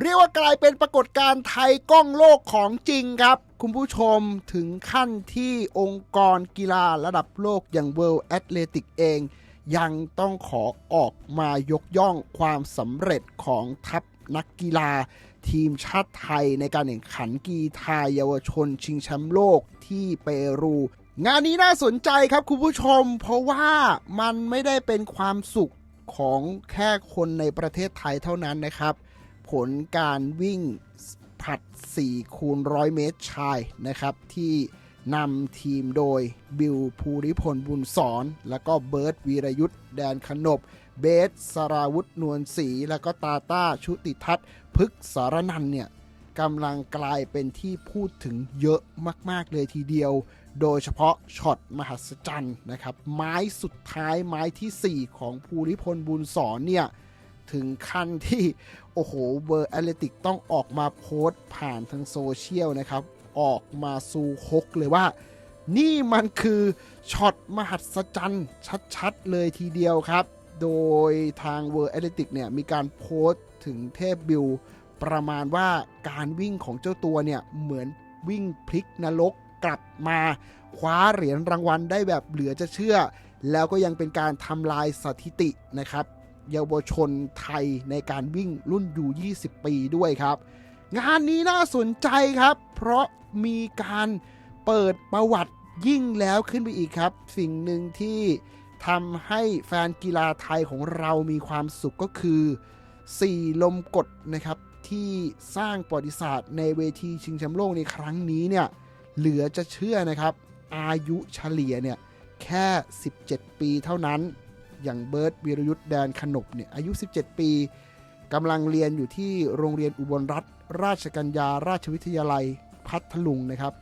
เรียกว่ากลายเป็นปรากฏการณ์ไทยกล้องโลกของจริงครับ คุณผู้ชมถึงขั้นที่องค์กรกีฬาระดับโลกอย่าง World Athletic เอง ยังต้องขอออกมายกย่องความสำเร็จของทัพนักกีฬา ทีมชาติไทยในการแข่งขันกีฬาเยาวชน ชิงแชมป์โลกที่เปรู งานนี้น่าสนใจครับคุณผู้ชม เพราะว่ามันไม่ได้เป็นความสุขของแค่คนในประเทศไทยเท่านั้นนะครับ ผลการวิ่งผัด4คูณร้อยเมตรชายนะครับ ที่นำทีมโดยบิลภูริพลบุญสอน แล้วก็เบิร์ตวีรยุทธ์แดนขนบ เบสสราวุธนวลศรีแล้วก็ตาต้าชุติทัศน์พฤกษสารนันเนี่ยกำลังกลายเป็นที่พูดถึงเยอะมากๆเลยทีเดียว โดยเฉพาะช็อตมหัศจรรย์นะครับ ไม้สุดท้ายไม้ทีสี่4 ของภูริพลบุญสอนเนี่ย ถึงขั้นที่ โอ้โหเวอร์แอตเลติกต้องออกมาโพสต์ผ่านทางโซเชียลนะครับ ออกมาสู่ฮกเลยว่า นี่มันคือช็อตมหัศจรรย์ชัดๆ เลยทีเดียวครับ โดยทางเวอร์แอตเลติกเนี่ย มีการโพสต์ถึงเทพบิลประมาณว่าการวิ่งของเจ้าตัวเนี่ย เหมือนวิ่งพลิกนรกกลับมาคว้าเหรียญรางวัลได้แบบเหลือจะเชื่อ แล้วก็ยังเป็นการทำลายสถิตินะครับ เยาวชนไทยในการวิ่งรุ่นยู20 ปีด้วยครับ งานนี้น่าสนใจครับ เพราะมีการเปิดประวัติยิ่งแล้วขึ้นไปอีกครับ สิ่งหนึ่งที่ทำให้แฟนกีฬาไทยของเรามีความสุขก็คือ 4 ลมกดนะครับ ที่สร้างประวัติศาสตร์ในเวทีชิงแชมป์โลกในครั้งนี้เนี่ยเหลือจะเชื่อนะครับ อายุเฉลี่ยเนี่ยแค่ 17 ปีเท่านั้น อย่างเบิร์ตวีรยุทธ์แดนขนบเนี่ยอายุ 17 ปีกำลังเรียนอยู่ที่โรงเรียนอุบลรัฐ ราชกัญญาราชวิทยาลัยพัทลุงนะครับ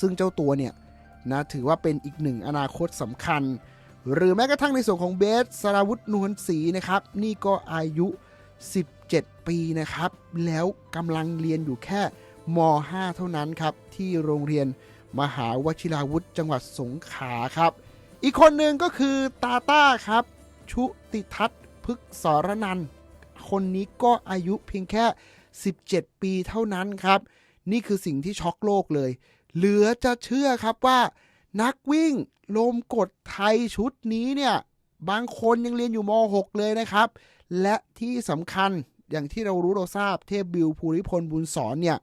ซึ่งเจ้าตัวเนี่ยนะถือว่าเป็นอีกหนึ่งอนาคตสำคัญ หรือแม้กระทั่งในส่วนของเบสสราวุธนวลศรีนะครับ นี่ก็อายุ 17 ปีนะครับ แล้วกำลังเรียนอยู่แค่ม .5 เท่านั้นครับ ที่โรงเรียนมหาวชิราวุธจังหวัดสงขลาครับ อีกคนหนึ่งก็คือตาต้าครับ ชุติทัศน์พฤกษสรนันคนนี้ก็อายุเพียงแค่ 17 ปีเท่านั้นครับ นี่คือสิ่งที่ช็อกโลกเลย เหลือจะเชื่อครับว่า นักวิ่งลมกดไทยชุดนี้เนี่ยบางคนยังเรียนอยู่ม .6 เลยนะครับ และที่สำคัญอย่างที่เรารู้เราทราบเทพบิลภูริพลบุญสอนเนี่ย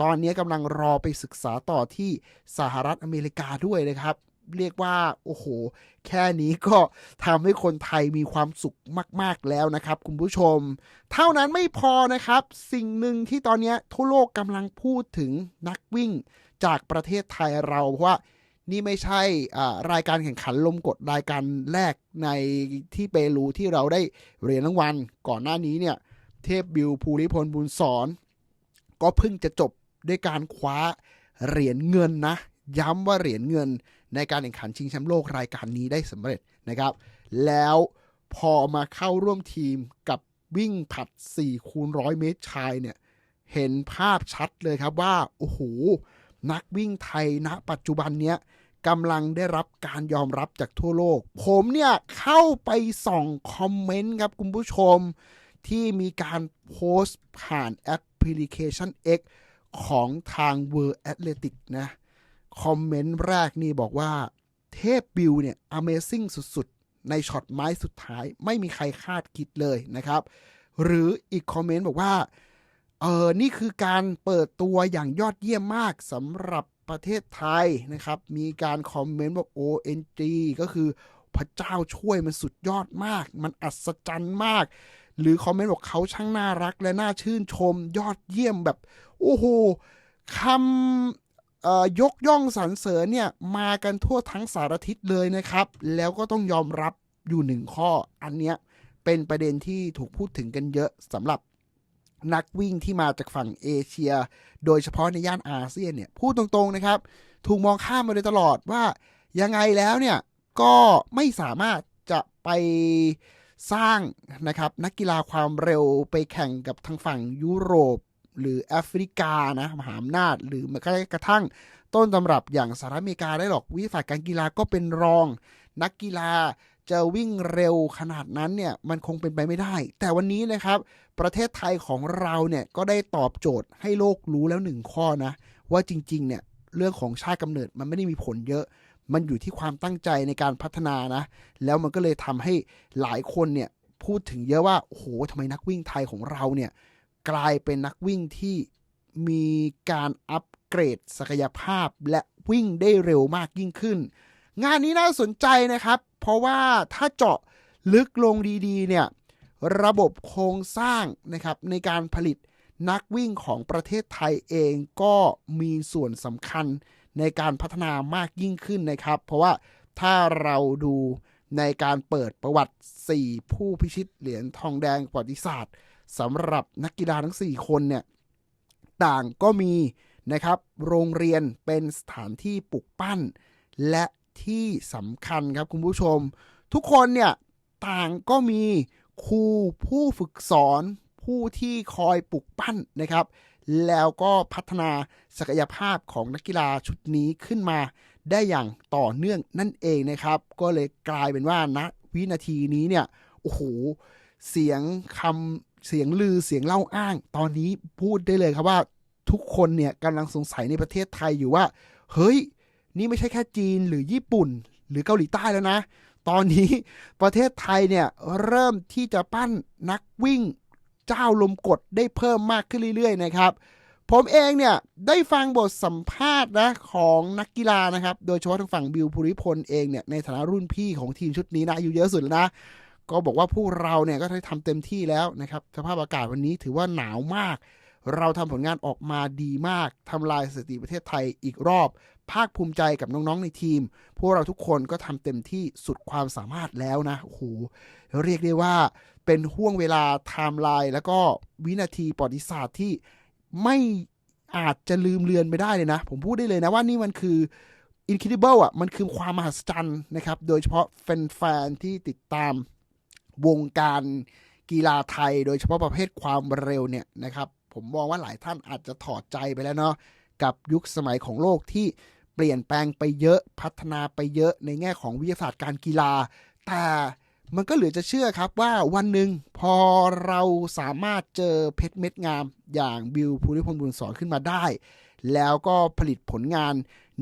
ตอนนี้กำลังรอไปศึกษาต่อที่สหรัฐอเมริกาด้วยนะครับ เรียกว่า โอ้โห แค่นี้ก็ทำให้คนไทยมีความสุขมาก ๆ แล้วนะครับ คุณผู้ชม เท่านั้นไม่พอนะครับ สิ่งหนึ่งที่ตอนนี้ทั่วโลกกำลังพูดถึงนักวิ่งจากประเทศไทยเราเพราะว่านี่ไม่ใช่อ่ารายการแข่งขันลมกดรายการแรกในที่เปรูที่เราได้เหรียญรางวัล ก่อนหน้านี้เนี่ย เทพบิลภูริพลบุญสอน ก็เพิ่งจะจบด้วยการคว้าเหรียญเงินนะ ย้ำว่าเหรียญเงิน ในการแข่งขันชิงแชมป์โลกรายการนี้ได้สำเร็จนะครับ แล้วพอมาเข้าร่วมทีมกับวิ่งผัด 4 คูณร้อเมตรชายเนี่ย เห็นภาพชัดเลยครับว่า โอ้โห นักวิ่งไทยณปัจจุบันเนี้ยกำลังได้รับการยอมรับจากทั่วโลก ผมเนี่ยเข้าไปส่องคอมเมนต์ครับคุณผู้ชม ที่มีการโพสต์ผ่านแอปพลิเคชัน X ของทาง World Athletic นะ คอมเมนต์แรกนี่บอกว่า เทพบิลเนี่ย Amazing สุดๆ ในช็อตไม้สุดท้ายไม่มีใครคาดคิดเลยนะครับ หรืออีกคอมเมนต์บอกว่า เออนี่คือการเปิดตัวอย่างยอดเยี่ยมมากสำหรับประเทศไทยนะครับ มีการคอมเมนต์ว่า ONG ก็คือพระเจ้าช่วยมันสุดยอดมาก มันอัศจรรย์มาก หรือคอมเมนต์บอกเขาช่างน่ารักและน่าชื่นชมยอดเยี่ยมแบบ โอ้โหคำ ยกย่องสรรเสริญเนี่ยมากันทั่วทั้งสารทิศเลยนะครับ แล้วก็ต้องยอมรับอยู่หนึ่งข้อ อันเนี้ยเป็นประเด็นที่ถูกพูดถึงกันเยอะสำหรับนักวิ่งที่มาจากฝั่งเอเชีย โดยเฉพาะในย่านอาเซียนเนี่ยพูดตรงๆนะครับ ถูกมองข้ามมาโดยตลอดว่ายังไงแล้วเนี่ยก็ไม่สามารถจะไปสร้างนะครับนักกีฬาความเร็วไปแข่งกับทางฝั่งยุโรป หรือแอฟริกานะมหาอำนาจ หรือแม้กระทั่งต้นตำรับอย่างสหรัฐอเมริกาได้หรอกวิสัยการกีฬาก็เป็นรอง นักกีฬาจะวิ่งเร็วขนาดนั้นเนี่ยมันคงเป็นไปไม่ได้ แต่วันนี้นะครับ ประเทศไทยของเราเนี่ยก็ได้ตอบโจทย์ให้โลกรู้แล้วหนึ่งข้อนะ ว่าจริงๆเนี่ยเรื่องของชาติกำเนิดมันไม่ได้มีผลเยอะมันอยู่ที่ความตั้งใจในการพัฒนานะ แล้วมันก็เลยทำให้หลายคนเนี่ยพูดถึงเยอะว่า โอ้โหทำไมนักวิ่งไทยของเราเนี่ย กลายเป็นนักวิ่งที่มีการอัปเกรดศักยภาพและวิ่งได้เร็วมากยิ่งขึ้น งานนี้น่าสนใจนะครับ เพราะว่าถ้าเจาะลึกลงดีๆเนี่ยระบบโครงสร้างนะครับในการผลิตนักวิ่งของประเทศไทยเองก็มีส่วนสำคัญในการพัฒนามากยิ่งขึ้นนะครับ เพราะว่าถ้าเราดูในการเปิดประวัติ 4 ผู้พิชิตเหรียญทองแดงประวัติศาสตร์ สำหรับนักกีฬาทั้ง 4 คนเนี่ยต่างก็มีนะครับ โรงเรียนเป็นสถานที่ปลุกปั้น และที่สำคัญครับคุณผู้ชม ทุกคนเนี่ยต่างก็มีครูผู้ฝึกสอนผู้ที่คอยปลุกปั้นนะครับ แล้วก็พัฒนาศักยภาพของนักกีฬาชุดนี้ขึ้นมา ได้อย่างต่อเนื่องนั่นเองนะครับ ก็เลยกลายเป็นว่าณวินาทีนี้เนี่ยโอ้โหเสียงคำ เสียงลือเสียงเล่าอ้าง ตอนนี้พูดได้เลยครับว่าทุกคนเนี่ยกำลังสงสัยในประเทศไทยอยู่ว่า เฮ้ย นี่ไม่ใช่แค่จีนหรือญี่ปุ่น หรือเกาหลีใต้แล้วนะ ตอนนี้ประเทศไทยเนี่ยเริ่มที่จะปั้นนักวิ่งเจ้าลมกดได้เพิ่มมากขึ้นเรื่อยๆนะครับ ผมเองเนี่ยได้ฟังบทสัมภาษณ์นะของนักกีฬานะครับ โดยเฉพาะทางฝั่งบิวภูริพลเองเนี่ยในฐานะรุ่นพี่ของทีมชุดนี้นะอายุเยอะสุดแล้วนะ ก็บอกว่าพวกเราเนี่ยก็ได้ทำเต็มที่แล้วนะครับ สภาพอากาศวันนี้ถือว่าหนาวมาก เราทำผลงานออกมาดีมากทำลายสถิติประเทศไทยอีกรอบ ภาคภูมิใจกับน้องๆในทีม พวกเราทุกคนก็ทำเต็มที่สุดความสามารถแล้วนะโอ้โหเรียกได้ว่าเป็นห่วงเวลาไทม์ไลน์แล้วก็วินาทีประวัติศาสตร์ที่ไม่อาจจะลืมเลือนไปได้เลยนะ ผมพูดได้เลยนะว่านี่มันคือ incredible อะมันคือความมหัศจรรย์นะครับ โดยเฉพาะแฟนๆที่ติดตาม วงการกีฬาไทย โดยเฉพาะประเภทความเร็วเนี่ยนะครับ ผมมองว่าหลายท่านอาจจะถอดใจไปแล้วเนาะกับยุคสมัยของโลกที่เปลี่ยนแปลงไปเยอะพัฒนาไปเยอะในแง่ของวิทยาศาสตร์การกีฬา แต่มันก็เหลือจะเชื่อครับว่าวันหนึ่งพอเราสามารถเจอเพชรเม็ดงามอย่างบิวภูริพลบุญสอนขึ้นมาได้ แล้วก็ผลิตผลงาน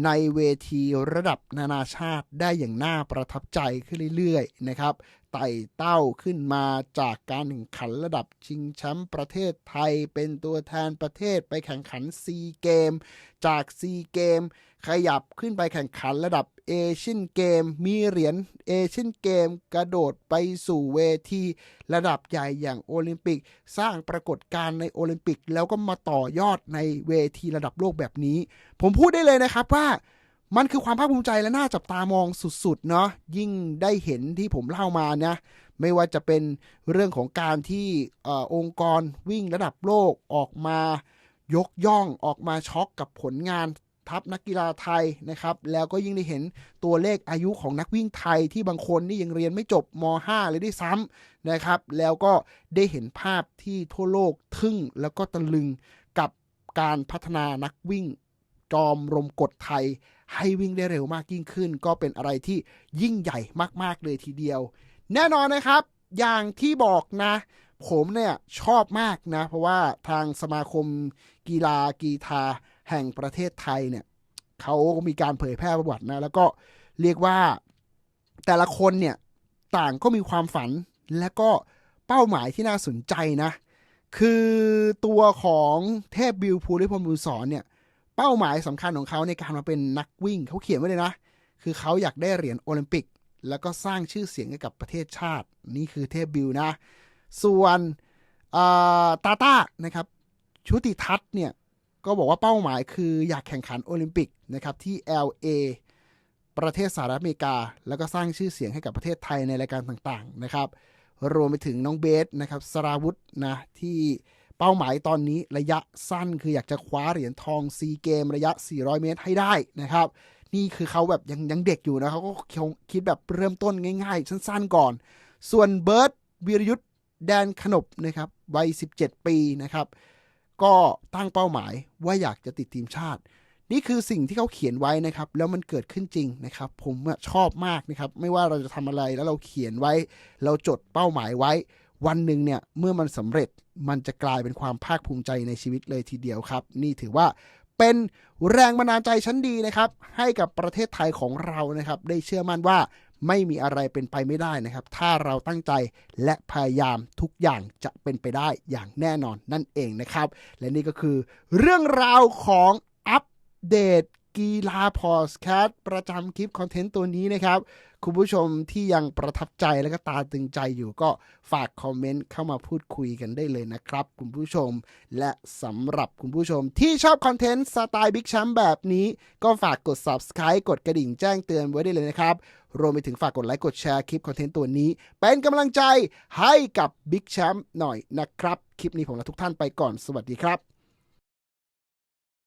ในเวทีระดับนานาชาติได้อย่างน่าประทับใจขึ้นเรื่อยๆนะครับไต่เต้าขึ้นมาจากการแข่งขันระดับชิงแชมป์ประเทศไทย เป็นตัวแทนประเทศไปแข่งขันซีเกม จากซีเกม ขยับขึ้นไปแข่งขันระดับ เอเชียนเกม มีเหรียญเอเชียนเกม กระโดดไปสู่เวทีระดับใหญ่อย่างโอลิมปิก สร้างปรากฏการณ์ในโอลิมปิก แล้วก็มาต่อยอดในเวทีระดับโลกแบบนี้ ผมพูดได้เลยนะครับว่ามันคือความภาคภูมิใจและน่าจับตามองสุดๆ เนาะยิ่งได้เห็นที่ผมเล่ามานะ ไม่ว่าจะเป็นเรื่องของการที่อองค์กรวิ่งระดับโลกออกมายกย่องออกมาช็อกกับผลงาน ทัพนักกีฬาไทยนะครับ แล้วก็ยิ่งได้เห็นตัวเลขอายุของนักวิ่งไทยที่บางคนนี่ยังเรียนไม่จบม .5 เลยด้วยซ้ำนะครับ แล้วก็ได้เห็นภาพที่ทั่วโลกทึ่งแล้วก็ตะลึงกับการพัฒนานักวิ่งจอมรมกฎไทย ให้วิ่งได้เร็วมากยิ่งขึ้น ก็เป็นอะไรที่ยิ่งใหญ่มากๆเลยทีเดียว แน่นอนนะครับ อย่างที่บอกนะ ผมเนี่ยชอบมากนะ เพราะว่าทางสมาคมกีฬากีฬาแห่งประเทศไทยเนี่ย เขามีการเผยแพร่ประวัตินะ แล้วก็เรียกว่าแต่ละคนเนี่ยต่างก็มีความฝันและก็เป้าหมายที่น่าสนใจนะ คือตัวของเทพบิวภูริพลบุญสอนเนี่ย เป้าหมายสำคัญของเขาในการมาเป็นนักวิ่งเขาเขียนไว้เลยนะ คือเขาอยากได้เหรียญโอลิมปิก แล้วก็สร้างชื่อเสียงให้กับประเทศชาติ นี่คือเทพบิวนะ ส่วนตาต้านะครับชุติทัศน์เนี่ย ก็บอกว่าเป้าหมายคืออยากแข่งขันโอลิมปิกนะครับที่ LA ประเทศสหรัฐอเมริกา แล้วก็สร้างชื่อเสียงให้กับประเทศไทยในรายการต่างๆนะครับ รวมไปถึงน้องเบสนะครับสราวุธนะที่เป้าหมายตอนนี้ระยะสั้นคืออยากจะคว้าเหรียญทองซีเกมระยะ 400 เมตรให้ได้นะครับ นี่คือเขาแบบยังยังเด็กอยู่นะเขาก็คิดแบบเริ่มต้นง่ายๆ สั้นๆก่อน ส่วนเบิร์ตวีรยุทธ์แดนขนบนะครับวัย 17 ปีนะครับ ก็ตั้งเป้าหมายว่าอยากจะติดทีมชาติ นี่คือสิ่งที่เขาเขียนไว้นะครับ แล้วมันเกิดขึ้นจริงนะครับ ผมชอบมากนะครับ ไม่ว่าเราจะทำอะไรแล้วเราเขียนไว้ เราจดเป้าหมายไว้ วันหนึ่งเนี่ยเมื่อมันสำเร็จมันจะกลายเป็นความภาคภูมิใจในชีวิตเลยทีเดียวครับ นี่ถือว่าเป็นแรงบันดาลใจชั้นดีนะครับ ให้กับประเทศไทยของเรานะครับ ได้เชื่อมั่นว่า ไม่มีอะไรเป็นไปไม่ได้นะครับ ถ้าเราตั้งใจและพยายามทุกอย่างจะเป็นไปได้อย่างแน่นอนนั่นเองนะครับ และนี่ก็คือเรื่องราวของอัปเดตกีฬาพอสแคสประจำคลิปคอนเทนต์ตัวนี้นะครับ คุณผู้ชมที่ยังประทับใจและก็ตาตึงใจอยู่ก็ฝากคอมเมนต์เข้ามาพูดคุยกันได้เลยนะครับ คุณผู้ชม และสำหรับคุณผู้ชมที่ชอบคอนเทนต์สไตล์บิ๊กแชมป์แบบนี้ ก็ฝากกด subscribe กดกระดิ่งแจ้งเตือนไว้ได้เลยนะครับ รวมไปถึงฝากกดไลค์กดแชร์คลิปคอนเทนต์ตัวนี้ เป็นกำลังใจให้กับบิ๊กแชมป์หน่อยนะครับ คลิปนี้ผมและทุกท่านไปก่อนสวัสดีครับ